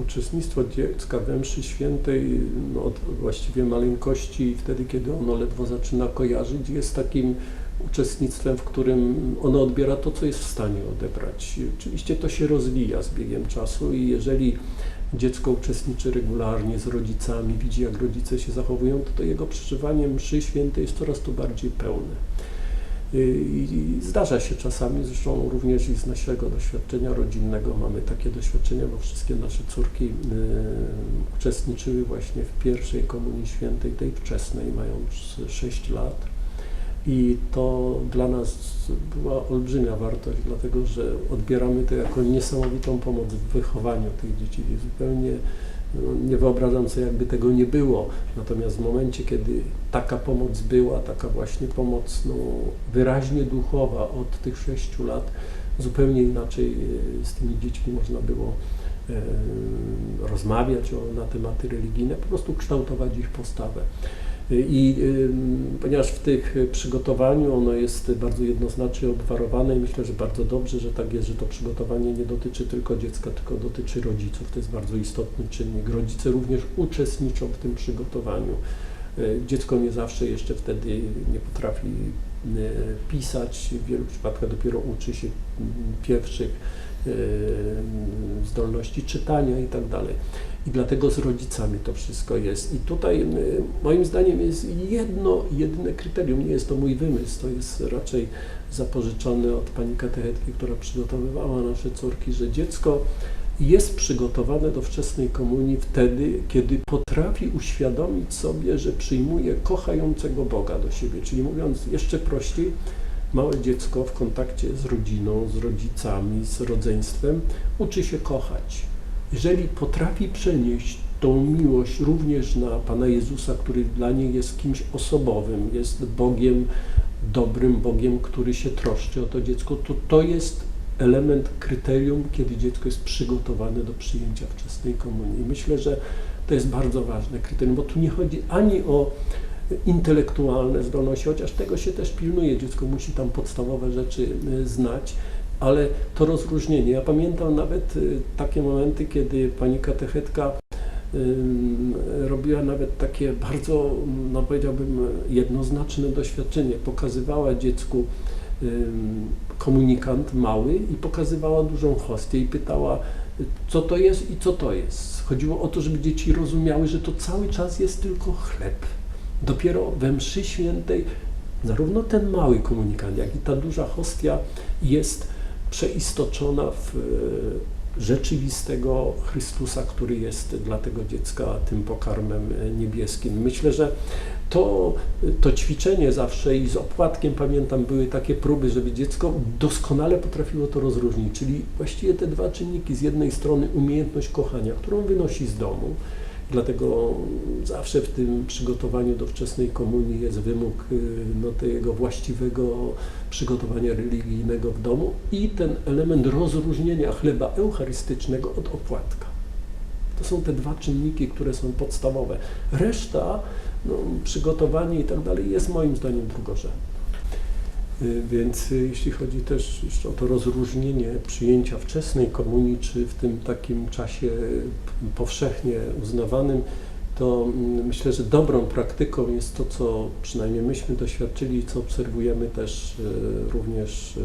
uczestnictwo dziecka we mszy świętej no, od właściwie maleńkości, wtedy kiedy ono ledwo zaczyna kojarzyć, jest takim uczestnictwem, w którym ono odbiera to, co jest w stanie odebrać. Oczywiście to się rozwija z biegiem czasu i jeżeli dziecko uczestniczy regularnie z rodzicami, widzi jak rodzice się zachowują, to, to jego przeżywanie mszy świętej jest coraz to bardziej pełne. I zdarza się czasami, zresztą również i z naszego doświadczenia rodzinnego mamy takie doświadczenia, bo wszystkie nasze córki y, uczestniczyły właśnie w pierwszej Komunii Świętej, tej wczesnej, mając 6 lat. I to dla nas była olbrzymia wartość, dlatego że odbieramy to jako niesamowitą pomoc w wychowaniu tych dzieci. Zupełnie no, nie wyobrażam sobie, jakby tego nie było. Natomiast w momencie, kiedy taka pomoc była, taka właśnie pomoc no, wyraźnie duchowa od tych sześciu lat, zupełnie inaczej e, z tymi dziećmi można było e, rozmawiać o, na tematy religijne, po prostu kształtować ich postawę. I ponieważ w tych przygotowaniu ono jest bardzo jednoznacznie obwarowane i myślę, że bardzo dobrze, że tak jest, że to przygotowanie nie dotyczy tylko dziecka, tylko dotyczy rodziców. To jest bardzo istotny czynnik. Rodzice również uczestniczą w tym przygotowaniu. E, dziecko nie zawsze jeszcze wtedy nie potrafi e, pisać, w wielu przypadkach dopiero uczy się pierwszych e, zdolności czytania i tak i dlatego z rodzicami to wszystko jest. I tutaj y, moim zdaniem jest jedno, jedyne kryterium, nie jest to mój wymysł, to jest raczej zapożyczone od pani katechetki, która przygotowywała nasze córki, że dziecko jest przygotowane do wczesnej komunii wtedy, kiedy potrafi uświadomić sobie, że przyjmuje kochającego Boga do siebie. Czyli mówiąc jeszcze prościej, małe dziecko w kontakcie z rodziną, z rodzicami, z rodzeństwem uczy się kochać jeżeli potrafi przenieść tą miłość również na Pana Jezusa, który dla niej jest kimś osobowym, jest Bogiem dobrym, Bogiem, który się troszczy o to dziecko, to to jest element, kryterium, kiedy dziecko jest przygotowane do przyjęcia wczesnej komunii. myślę, że to jest bardzo ważne kryterium, bo tu nie chodzi ani o intelektualne zdolności, chociaż tego się też pilnuje. Dziecko musi tam podstawowe rzeczy y, znać, ale to rozróżnienie. Ja pamiętam nawet y, takie momenty, kiedy pani katechetka robiła nawet takie bardzo, no powiedziałbym, jednoznaczne doświadczenie. Pokazywała dziecku komunikant mały i pokazywała dużą hostię i pytała, co to jest i co to jest. Chodziło o to, żeby dzieci rozumiały, że to cały czas jest tylko chleb. Dopiero we mszy świętej zarówno ten mały komunikant, jak i ta duża hostia jest przeistoczona w e, rzeczywistego Chrystusa, który jest dla tego dziecka tym pokarmem e, niebieskim. Myślę, że to, to ćwiczenie zawsze i z opłatkiem pamiętam były takie próby, żeby dziecko doskonale potrafiło to rozróżnić, czyli właściwie te dwa czynniki, z jednej strony umiejętność kochania, którą wynosi z domu, Dlatego zawsze w tym przygotowaniu do wczesnej komunii jest wymóg y, no, tego właściwego przygotowania religijnego w domu i ten element rozróżnienia chleba eucharystycznego od opłatka. To są te dwa czynniki, które są podstawowe. Reszta, no, przygotowanie i tak dalej jest moim zdaniem drugorzędne. Y, więc y, jeśli chodzi też o to rozróżnienie przyjęcia wczesnej komunii, czy w tym takim czasie powszechnie uznawanym, to mm, myślę, że dobrą praktyką jest to, co przynajmniej myśmy doświadczyli, co obserwujemy też y, również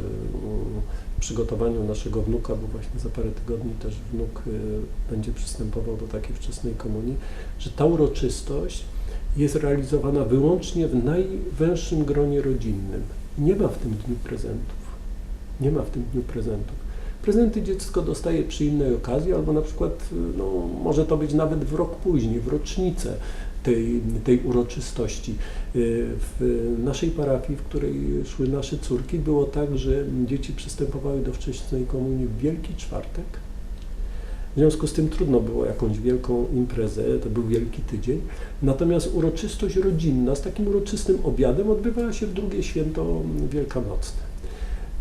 w przygotowaniu naszego wnuka, bo właśnie za parę tygodni też wnuk będzie przystępował do takiej wczesnej komunii, że ta uroczystość jest realizowana wyłącznie w najwęższym gronie rodzinnym nie ma w tym dniu prezentów. Nie ma w tym dniu prezentów. Prezenty dziecko dostaje przy innej okazji, albo na przykład no, może to być nawet w rok później, w rocznicę tej, tej uroczystości. Y, w naszej parafii, w której szły nasze córki, było tak, że dzieci przystępowały do wczesnej komunii w Wielki Czwartek, w związku z tym trudno było jakąś wielką imprezę, to był wielki tydzień. Natomiast uroczystość rodzinna z takim uroczystym obiadem odbywała się w drugie święto wielkanocne.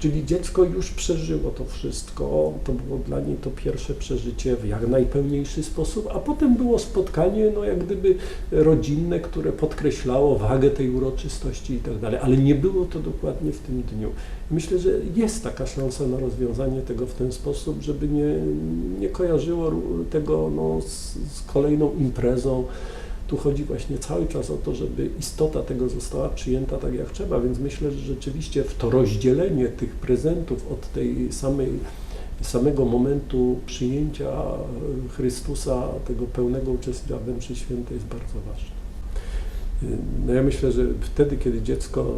Czyli dziecko już przeżyło to wszystko, to było dla niej to pierwsze przeżycie w jak najpełniejszy sposób, a potem było spotkanie, no jak gdyby rodzinne, które podkreślało wagę tej uroczystości i tak dalej, ale nie było to dokładnie w tym dniu. Myślę, że jest taka szansa na rozwiązanie tego w ten sposób, żeby nie, nie kojarzyło tego no, z, z kolejną imprezą. Tu chodzi właśnie cały czas o to, żeby istota tego została przyjęta tak jak trzeba, więc myślę, że rzeczywiście w to rozdzielenie tych prezentów od tej samej, samego momentu przyjęcia Chrystusa, tego pełnego uczestnictwa we mszy świętej jest bardzo ważne. No ja myślę, że wtedy, kiedy dziecko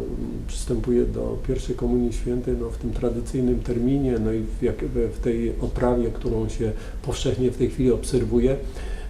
przystępuje do pierwszej komunii świętej, no w tym tradycyjnym terminie, no i w, jak, w tej oprawie, którą się powszechnie w tej chwili obserwuje,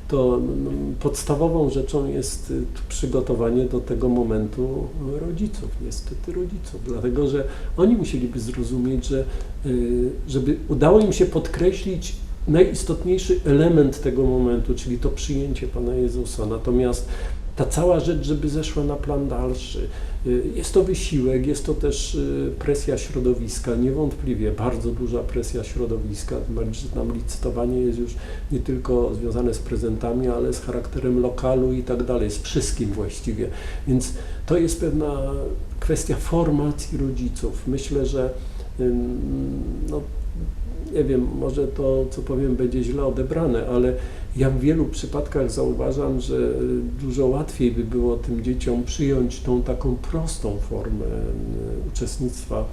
to no, podstawową rzeczą jest y, przygotowanie do tego momentu rodziców, niestety rodziców, dlatego że oni musieliby zrozumieć, że y, żeby udało im się podkreślić najistotniejszy element tego momentu, czyli to przyjęcie Pana Jezusa. Natomiast ta cała rzecz, żeby zeszła na plan dalszy. Y, jest to wysiłek, jest to też presja środowiska, niewątpliwie bardzo duża presja środowiska. Tam licytowanie jest już nie tylko związane z prezentami, ale z charakterem lokalu i tak dalej, z wszystkim właściwie. Więc to jest pewna kwestia formacji rodziców. Myślę, że no, nie wiem, może to, co powiem, będzie źle odebrane, ale ja w wielu przypadkach zauważam, że dużo łatwiej by było tym dzieciom przyjąć tą taką prostą formę uczestnictwa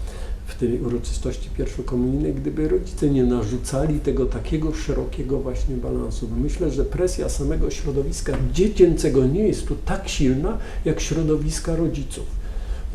w tej uroczystości pierwszokomunijnej, gdyby rodzice nie narzucali tego takiego szerokiego właśnie balansu. Myślę, że presja samego środowiska dziecięcego nie jest tu tak silna, jak środowiska rodziców.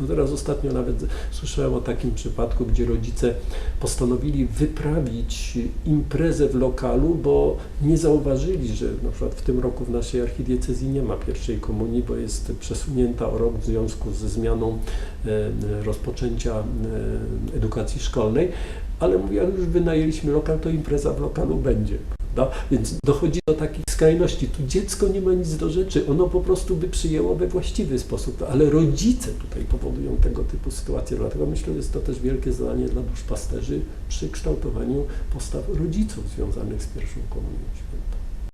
No teraz ostatnio nawet słyszałem o takim przypadku, gdzie rodzice postanowili wyprawić imprezę w lokalu, bo nie zauważyli, że na przykład w tym roku w naszej archidiecezji nie ma pierwszej komunii, bo jest przesunięta o rok w związku ze zmianą e, rozpoczęcia e, edukacji szkolnej, ale mówię, jak już wynajęliśmy lokal, to impreza w lokalu będzie. Prawda? Więc dochodzi do takich skrajności. Tu dziecko nie ma nic do rzeczy, ono po prostu by przyjęło we właściwy sposób, ale rodzice tutaj powodują tego typu sytuacje. Dlatego myślę, że jest to też wielkie zadanie dla duszpasterzy przy kształtowaniu postaw rodziców związanych z pierwszą komunią świętą.